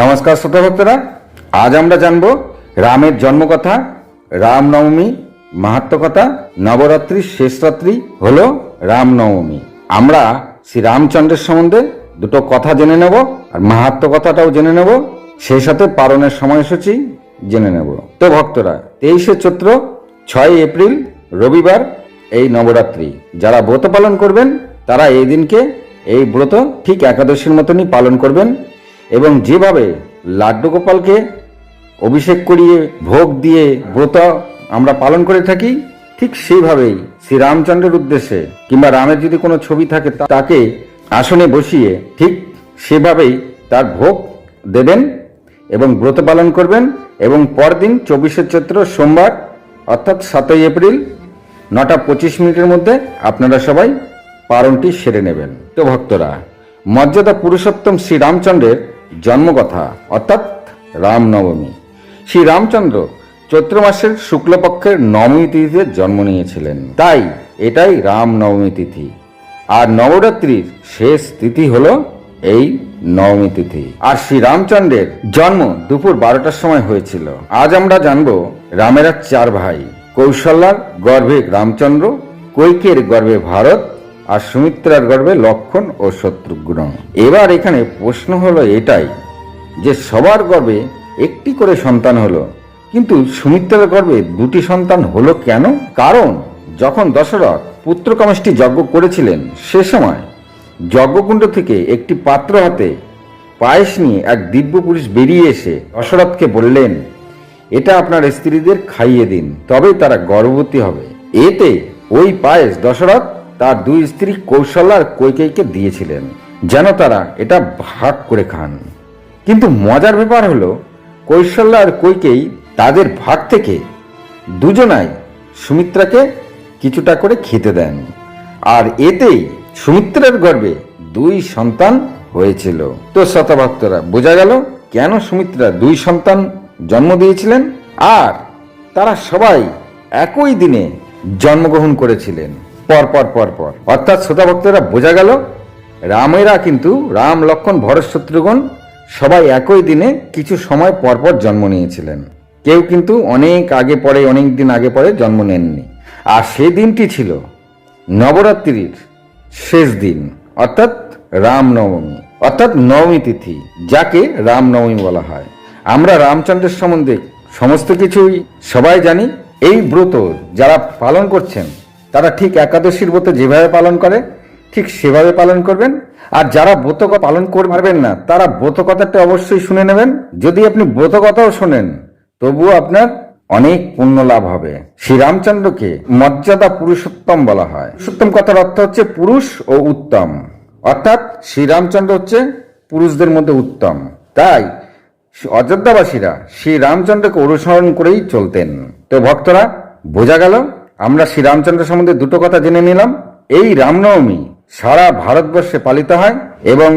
নমস্কার শ্রোতা ভক্তরা আজ আমরা জানব রামের জন্মকথা, রামনবমী মাহাত্ম কথা নবরাত্রির শেষ রাত্রি হল রামনবমী। আমরা শ্রী রামচন্দ্রের সম্বন্ধে দুটো কথা জেনে নেব আর মাহাত্ম কথাটাও জেনে নেব। সেই সাথে পালনের সময়সূচি জেনে নেব। তো ভক্তরা, তেইশে চৈত্র ছয় এপ্রিল, রবিবার এই নবরাত্রি। যারা ব্রত পালন করবেন, তারা এই দিনকে, এই ব্রত ঠিক একাদশীর মতনই পালন করবেন। এবং যেভাবে লাড্ডু গোপালকে অভিষেক করিয়ে ভোগ দিয়ে ব্রত আমরা পালন করে থাকি, ঠিক সেইভাবেই শ্রীরামচন্দ্রের উদ্দেশ্যে কিংবা রামের যদি কোনো ছবি থাকে তাকে আসনে বসিয়ে ঠিক সেভাবেই তার ভোগ দেবেন এবং ব্রত পালন করবেন এবং পরদিন চব্বিশে চৈত্র সোমবার অর্থাৎ সাতই এপ্রিল নটা পঁচিশ মিনিটের মধ্যে আপনারা সবাই পালনটি সেরে নেবেন। তো ভক্তরা, মর্যাদা পুরুষোত্তম শ্রী রামচন্দ্রের জন্মকথা, অর্থাৎ রামনবমী। শ্রী রামচন্দ্র চৈত্র মাসের শুক্লপক্ষের নবমী তিথিতে জন্ম নিয়েছিলেন। তাই এটাই রামনবমী তিথি। আর নবরাত্রির শেষ তিথি হল এই নবমী তিথি। আর শ্রী রামচন্দ্রের জন্ম দুপুর বারোটার সময় হয়েছিল। আজ আমরা জানব রামের চার ভাই, কৌশল্যার গর্ভে রামচন্দ্র, কৈকের গর্ভে ভারত আর সুমিত্রার গর্ভে লক্ষণ ও শত্রুঘ্ন এবার এখানে প্রশ্ন হলো এটাই, যে সবার গর্বে একটি করে সন্তান হলো, কিন্তু সুমিত্রার গর্ভে দুটি সন্তান হলো কেন? কারণ যখন দশরথ পুত্রকামেষ্টি যজ্ঞ করেছিলেন সে সময় যজ্ঞকুণ্ড থেকে একটি পাত্র হাতে পায়েস নিয়ে এক দিব্য পুরুষ বেরিয়ে এসে দশরথকে বললেন, এটা আপনার স্ত্রীদের খাইয়ে দিন, তবেই তারা গর্ভবতী হবে। এতে ওই পায়েস দশরথ তার দুই স্ত্রী কৌশল্যা আর কৈকেয়ীকে দিয়েছিলেন, যেন তারা এটা ভাগ করে খান। কিন্তু মজার ব্যাপার হলো কৌশল্যা আর কৈকেয়ী তাদের ভাগ থেকে দুজনাই সুমিত্রাকে কিছুটা করে খেতে দেন। আর এতেই সুমিত্রার গর্ভে দুই সন্তান হয়েছিল। তো শতভক্তরা বোঝা গেল কেন সুমিত্রা দুই সন্তান জন্ম দিয়েছিলেন? আর তারা সবাই একই দিনে জন্মগ্রহণ করেছিলেন। পর পর পর পর। অর্থাৎ শ্রোতা ভক্তরা বোঝা গেল, রামেরা কিন্তু রাম, লক্ষণ, ভরত, শত্রুঘ্ন সবাই একই দিনে কিছু সময় পর পর জন্ম নিয়েছিলেন। কেউ কিন্তু অনেক আগে পরে, অনেক দিন আগে পরে জন্ম নেননি। আর সেই দিনটি ছিল নবরাত্রির শেষ দিন, অর্থাৎ রামনবমী, অর্থাৎ নবমী তিথি, যাকে রামনবমী বলা হয়। আমরা রামচন্দ্রের সম্বন্ধে সমস্ত কিছুই সবাই জানি। এই ব্রত যারা পালন করছেন তারা ঠিক একাদশীর ব্রত যেভাবে পালন করে, ঠিক সেভাবে পালন করবেন। আর যারা ব্রত পালন করে পারবেন না, তারা ব্রত কথাটা অবশ্যই শুনে নেবেন। যদি আপনি ব্রত কথাও শোনেন, তবুও আপনার অনেক পুণ্য লাভ হবে। শ্রীরামচন্দ্রকে মর্যাদা পুরুষোত্তম বলা হয়। পুরুষোত্তম কথার অর্থ হচ্ছে পুরুষ ও উত্তম। অর্থাৎ শ্রীরামচন্দ্র হচ্ছে পুরুষদের মধ্যে উত্তম। তাই অযোধ্যাবাসীরা শ্রী রামচন্দ্রকে অনুসরণ করেই চলতেন। তো ভক্তরা, বোঝা গেল? আমরা শ্রী রামচন্দ্র সম্বন্ধে দুটো কথা জেনে নিলাম। এই রামনবমী সারা ভারতবর্ষে পালিত হয় এবং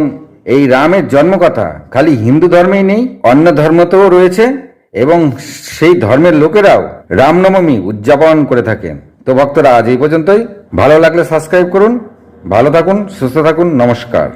এই রামের জন্মকথা খালি হিন্দু ধর্মেই নেই, অন্য ধর্মতেও রয়েছে এবং সেই ধর্মের লোকেরাও রামনবমী উদযাপন করে থাকেন। তো ভক্তরা আজ এই পর্যন্তই। ভালো লাগলে সাবস্ক্রাইব করুন, ভালো থাকুন, সুস্থ থাকুন, নমস্কার।